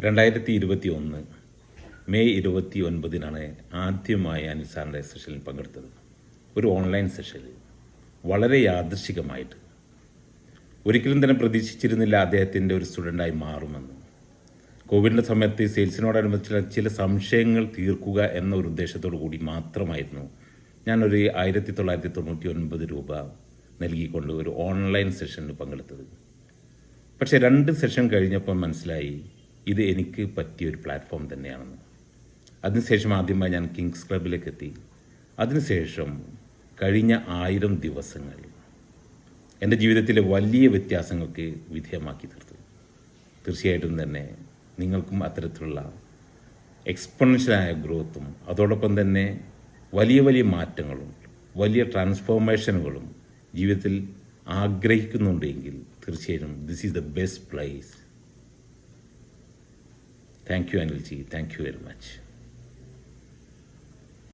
രണ്ടായിരത്തി ഇരുപത്തി ഒന്ന് മെയ് ഇരുപത്തി ഒൻപതിനാണ് ആദ്യമായി അനുസാറിന്റെ സെഷനിൽ പങ്കെടുത്തത്. ഒരു ഓൺലൈൻ സെഷനിൽ. വളരെ യാദൃശികമായിട്ട്. ഒരിക്കലും തന്നെ പ്രതീക്ഷിച്ചിരുന്നില്ല അദ്ദേഹത്തിന്റെ ഒരു സ്റ്റുഡന്റായി മാറുമെന്ന്. കോവിഡിന്റെ സമയത്ത് സെയിൽസിനോടനുബന്ധിച്ചുള്ള ചില സംശയങ്ങൾ തീർക്കുക എന്ന ഒരു ഉദ്ദേശത്തോടു കൂടി മാത്രമായിരുന്നു ഞാനൊരു ആയിരത്തി തൊള്ളായിരത്തി തൊണ്ണൂറ്റി ഒൻപത് രൂപ നൽകിക്കൊണ്ട് ഒരു ഓൺലൈൻ സെഷനിൽ പങ്കെടുത്തത്. പക്ഷേ രണ്ട് സെഷൻ കഴിഞ്ഞപ്പോൾ മനസ്സിലായി ഇത് എനിക്ക് പറ്റിയ ഒരു പ്ലാറ്റ്ഫോം തന്നെയാണെന്ന്. അതിനുശേഷം ആദ്യമായി ഞാൻ കിങ്സ് ക്ലബിലേക്ക് എത്തി. അതിനുശേഷം കഴിഞ്ഞ ആയിരം ദിവസങ്ങൾ എന്റെ ജീവിതത്തിലെ വലിയ വ്യത്യാസങ്ങൾക്ക് വിധേയമാക്കി തീർത്തു. തീർച്ചയായിട്ടും തന്നെ നിങ്ങൾക്കും അത്തരത്തിലുള്ള എക്സ്പൊണൻഷ്യലായ ഗ്രോത്തും അതോടൊപ്പം തന്നെ വലിയ വലിയ മാറ്റങ്ങളും വലിയ ട്രാൻസ്ഫോർമേഷനുകളും ജീവിതത്തിൽ ആഗ്രഹിക്കുന്നുണ്ടെങ്കിൽ തീർച്ചയായും this is the best place Thank you, Anilji. Thank you very much.